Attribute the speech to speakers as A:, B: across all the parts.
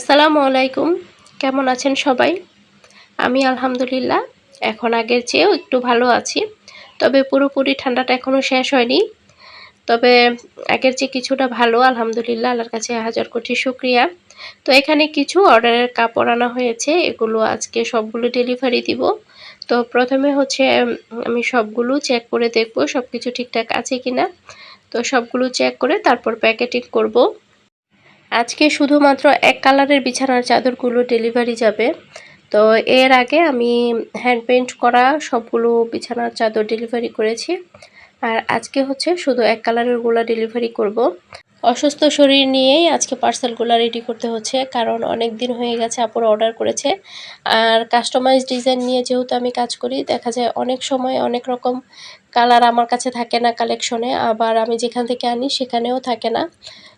A: আসসালামু আলাইকুম। কেমন আছেন সবাই? আমি আলহামদুলিল্লাহ, এখন আগের চেয়েও একটু ভালো আছি। তবে পুরোপুরি ঠান্ডাটা এখনও শেষ হয়নি। তবে আগের চেয়ে কিছুটা ভালো, আলহামদুলিল্লাহ, আল্লাহর কাছে হাজার কোটি শুক্রিয়া। তো এখানে কিছু অর্ডারের কাপড় আনা হয়েছে, এগুলো আজকে সবগুলো ডেলিভারি দিব। তো প্রথমে হচ্ছে আমি সবগুলো চেক করে দেখব সব কিছু ঠিকঠাক আছে কিনা। তো সবগুলো চেক করে তারপর প্যাকেটিং করব। আজকে শুধুমাত্র এক কালারের বিছানার চাদরগুলো ডেলিভারি যাবে তো এর আগে আমি হ্যান্ড পেন্ট করা সবগুলো বিছানার চাদর ডেলিভারি করেছি আর আজকে হচ্ছে শুধু এক কালারেরগুলা ডেলিভারি করব। অসুস্থ শরীর নিয়েই আজকে পার্সেলগুলো রেডি করতে হচ্ছে, কারণ অনেক দিন হয়ে গেছে আপুর অর্ডার করেছে। আর কাস্টমাইজ ডিজাইন নিয়ে যেহেতু আমি কাজ করি, দেখা যায় অনেক সময় অনেক রকম কালার আমার কাছে থাকে না কালেকশনে আবার আমি যেখান থেকে আনি সেখানেও থাকে না।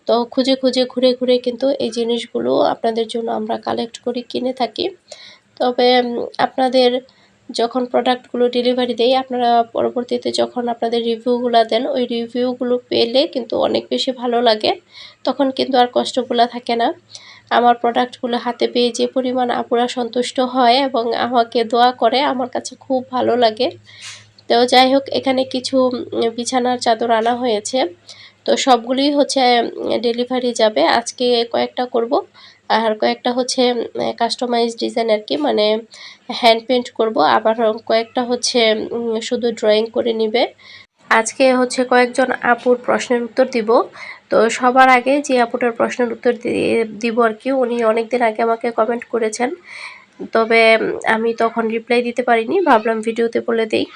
A: তো খুঁজে খুঁজে ঘুরে ঘুরে কিন্তু এই জিনিসগুলো আপনাদের জন্য আমরা কালেক্ট করি কিনে থাকি। তবে আপনাদের যখন প্রোডাক্টগুলো ডেলিভারি দেই, আপনারা পরবর্তীতে যখন আপনাদের রিভিউগুলো দেন, ওই রিভিউগুলো পেলে কিন্তু অনেক বেশি ভালো লাগে। তখন কিন্তু আর কষ্টগুলো থাকে না। আমার প্রোডাক্টগুলো হাতে পেয়ে যে পরিমাণ আপুরা সন্তুষ্ট হয় এবং আমাকে দোয়া করে, আমার কাছে খুব ভালো লাগে। তো যাই হোক, এখানে কিছু বিছানার চাদর আনা হয়েছে। তো সবগুলোই হচ্ছে ডেলিভারি যাবে। আজকে কয়েকটা করব। আর কয়েকটা হচ্ছে কাস্টমাইজ ডিজাইন আর কি মানে হ্যান্ড পেন্ট করব, আবার কয়েকটা হচ্ছে শুধু ড্রয়িং করে নিবে। আজকে হচ্ছে কয়েকজন আপুর প্রশ্নের উত্তর দিব। তো সবার আগে যে আপুটার প্রশ্নের উত্তর দিব আর কি উনি অনেকদিন আগে আমাকে কমেন্ট করেছেন। তবে আমি তখন রিপ্লাই দিতে পারিনি, ভাবলাম ভিডিওতে বলে দিই।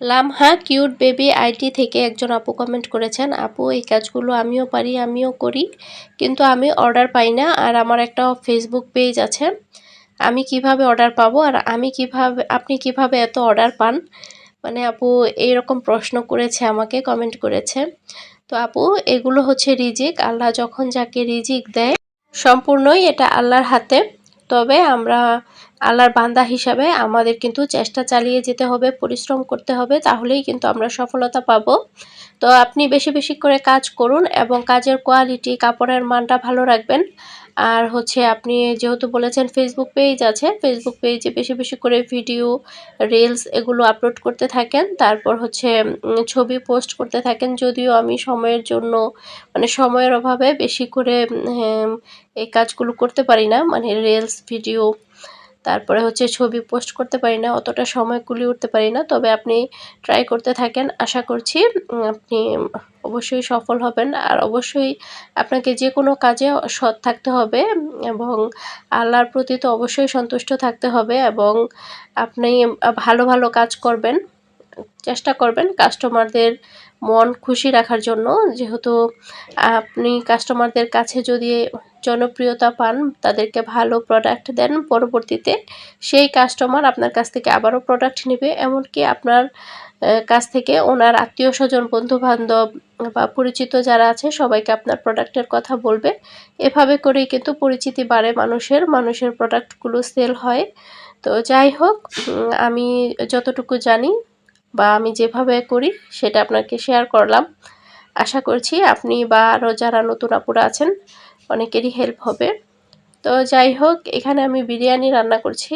A: লামহা কিউট বেবি আইটি থেকে একজন আপু কমেন্ট করেছেন, আপু, এই কাজগুলো আমিও পারি, আমিও করি, কিন্তু আমি অর্ডার পাই না, আর আমার একটা ফেসবুক পেজ আছে, আমি কীভাবে অর্ডার পাবো, আর আমি কীভাবে, আপনি কীভাবে এত অর্ডার পান? মানে আপু এইরকম প্রশ্ন করেছে, আমাকে কমেন্ট করেছে। তো আপু, এগুলো হচ্ছে রিজিক, আল্লাহ যখন যাকে রিজিক দেয়, সম্পূর্ণই এটা আল্লাহর হাতে। তবে আমরা আল্লাহর বান্দা হিসাবে আমাদের কিন্তু চেষ্টা চালিয়ে যেতে হবে পরিশ্রম করতে হবে তাহলেই কিন্তু আমরা সফলতা পাব। তো আপনি বেশি বেশি করে কাজ করুন এবং কাজের কোয়ালিটি কাপড়ের মানটা ভালো রাখবেন। আর হচ্ছে আপনি যেহেতু বলেছেন ফেসবুক পেজ আছে ফেসবুক পেজে বেশি বেশি করে ভিডিও রিলস এগুলো আপলোড করতে থাকেন। তারপর হচ্ছে ছবি পোস্ট করতে থাকেন যদিও আমি সময়ের জন্য মানে সময়ের অভাবে বেশি করে হ্যাঁ, এই কাজগুলো করতে পারি না। মানে রিলস ভিডিও তারপরে হচ্ছে ছবি পোস্ট করতে পারি না, অতটা সময় কুলি উঠতে পারি না। তবে আপনি ট্রাই করতে থাকেন, আশা করছি আপনি অবশ্যই সফল হবেন। আর অবশ্যই আপনাকে যে কোনো কাজে সৎ থাকতে হবে এবং আল্লাহর প্রতি তো অবশ্যই সন্তুষ্ট থাকতে হবে এবং আপনি ভালো ভালো কাজ করবেন। চেষ্টা করবেন কাস্টমারদের মন খুশি রাখার জন্য। যেহেতু আপনি কাস্টমারদের কাছে যদি জনপ্রিয়তা পান, তাদেরকে ভালো প্রোডাক্ট দেন পরবর্তীতে, সেই কাস্টমার আপনার কাছ থেকে আবারও প্রোডাক্ট নেবে। এমনকি আপনার কাছ থেকে ওনার আত্মীয় স্বজন বন্ধু বান্ধব বা পরিচিত যারা আছে, সবাইকে আপনার প্রোডাক্টের কথা বলবে। এভাবে করেই কিন্তু পরিচিতি বাড়ে মানুষের মানুষের প্রোডাক্টগুলো সেল হয়। তো যাই হোক আমি যতটুকু জানি বা আমি যেভাবে করি সেটা আপনাকে শেয়ার করলাম। আশা করছি আপনি বা আরও যারা নতুন আপুরা আছেন, অনেকেরই হেল্প হবে। তো যাই হোক, এখানে আমি বিরিয়ানি রান্না করছি।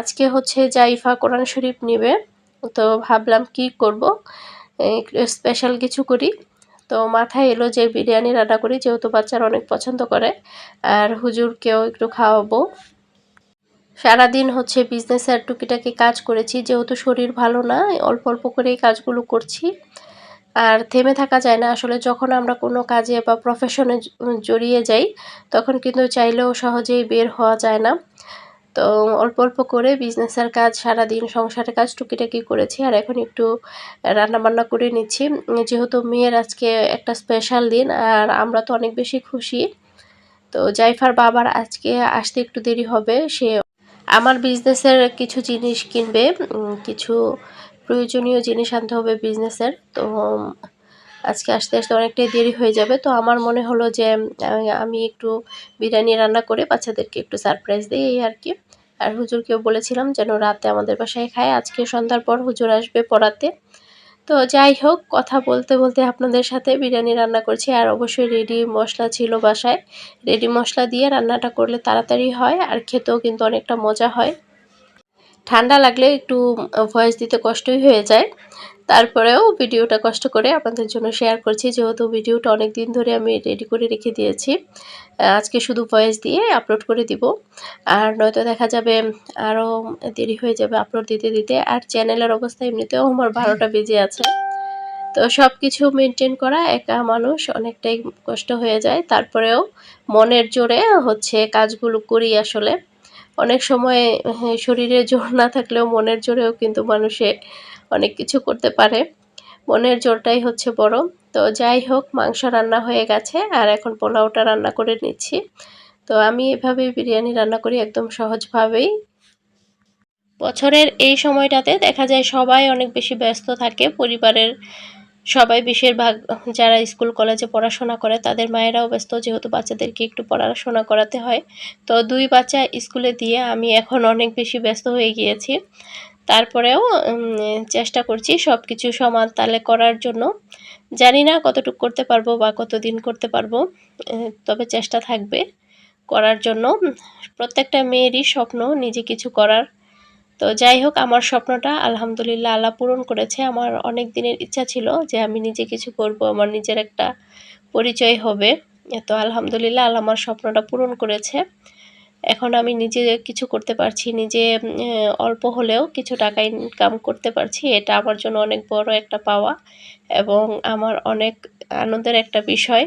A: আজকে হচ্ছে জাইফা কোরআন শরীফ নিবে। তো ভাবলাম কি করব? স্পেশাল কিছু করি। তো মাথায় এলো যে বিরিয়ানি রান্না করি, যেহেতু বাচ্চারা অনেক পছন্দ করে। আর হুজুরকেও একটু খাওয়াবো। সারাদিন হচ্ছে বিজনেসের টুকিটাকি কাজ করেছি, যেহেতু শরীর ভালো না, অল্প অল্প করেই কাজগুলো করছি। আর থেমে থাকা যায় না, আসলে যখন আমরা কোনো কাজে বা প্রফেশনে জড়িয়ে যাই, তখন কিন্তু চাইলেও সহজেই বের হওয়া যায় না। তো অল্প অল্প করে বিজনেসের কাজ, সারাদিন সংসারের কাজ টুকিটাকি করেছি, আর এখন একটু রান্নাবান্না করে নিচ্ছি। যেহেতু মেয়ের আজকে একটা স্পেশাল দিন, আর আমরা তো অনেক বেশি খুশি। তো জাইফার বাবার আজকে আসতে একটু দেরি হবে, সে আমার বিজনেসের কিছু জিনিস কিনবে কিছু প্রয়োজনীয় জিনিস আনতে হবে বিজনেসের তো আজকে আসতে আসতে অনেকটাই দেরি হয়ে যাবে। তো আমার মনে হলো যে আমি একটু বিরিয়ানি রান্না করে বাচ্চাদেরকে একটু সারপ্রাইজ দিই এই আর কি। আর হুজুরকেও বলেছিলাম যেন রাতে আমাদের বাসায় খায়। আজকে সন্ধ্যার পর হুজুর আসবে পড়াতে। তো যাই হোক, কথা বলতে বলতে আপনাদের সাথে বিরিয়ানি রান্না করছি। আর অবশ্যই রেডি মশলা ছিল বাসায়। রেডি মশলা দিয়ে রান্নাটা করলে তাড়াতাড়ি হয়, আর খেতেও কিন্তু অনেকটা মজা হয়। ঠান্ডা লাগলে একটু ভয়েস দিতে কষ্টই হয়ে যায়। তারপরেও ভিডিওটা কষ্ট করে আপনাদের জন্য শেয়ার করছি। যেহেতু ভিডিওটা অনেক দিন ধরে আমি রেডি করে রেখে দিয়েছি আজকে শুধু ভয়েস দিয়ে আপলোড করে দিব। আর নয়তো দেখা যাবে আরও দেরি হয়ে যাবে আপলোড দিতে দিতে। আর চ্যানেলের অবস্থা এমনিতেও আমার বারোটা বেজে আছে। তো সব কিছু মেনটেন করা একা মানুষ অনেকটাই কষ্ট হয়ে যায়। তারপরেও মনের জোরে হচ্ছে কাজগুলো করি আসলে। অনেক সময় হ্যাঁ, শরীরে জোর না থাকলেও মনের জোরেও কিন্তু মানুষে অনেক কিছু করতে পারে। মনের জোরটাই হচ্ছে বড়। তো যাই হোক মাংস রান্না হয়ে গেছে আর এখন পোলাওটা রান্না করে নিচ্ছি। তো আমি এভাবেই বিরিয়ানি রান্না করি একদম সহজভাবেই। বছরের এই সময়টাতে দেখা যায় সবাই অনেক বেশি ব্যস্ত থাকে পরিবারের সবাই বেশিরভাগ যারা স্কুল, কলেজে পড়াশোনা করে, তাদের মায়েরাও ব্যস্ত, যেহেতু বাচ্চাদেরকে একটু পড়াশোনা করাতে হয়। তো দুই বাচ্চা স্কুলে দিয়ে আমি এখন অনেক বেশি ব্যস্ত হয়ে গিয়েছি। তারপরেও চেষ্টা করছি সব কিছু সমান তালে করার জন্য। জানি না কতটুকু করতে পারব বা কতদিন করতে পারব তবে চেষ্টা থাকবে করার জন্য। প্রত্যেকটা মেয়েরই স্বপ্ন নিজে কিছু করার। তো যাই হোক, আমার স্বপ্নটা আলহামদুলিল্লাহ আল্লাহ পূরণ করেছে। আমার অনেক দিনের ইচ্ছা ছিল যে আমি নিজে কিছু করব, আমার নিজের একটা পরিচয় হবে। তো আলহামদুলিল্লাহ আল্লাহ আমার স্বপ্নটা পূরণ করেছে। এখন আমি নিজে কিছু করতে পারছি, নিজে অল্প হলেও কিছু টাকা ইনকাম করতে পারছি। এটা আমার জন্য অনেক বড় একটা পাওয়া এবং আমার অনেক আনন্দের একটা বিষয়।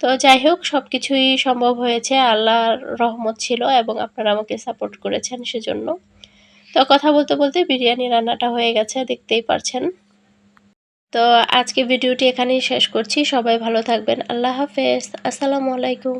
A: তো যাই হোক সব কিছুই সম্ভব হয়েছে। আল্লাহর রহমত ছিল এবং আপনারা আমাকে সাপোর্ট করেছেন সেজন্য। তো কথা বলতে বলতে বিরিয়ানি রান্নাটা হয়ে গেছে, দেখতেই পারছেন। তো আজকে ভিডিওটি এখানেই শেষ করছি, সবাই ভালো থাকবেন, আল্লাহ হাফেজ, আসসালামু আলাইকুম।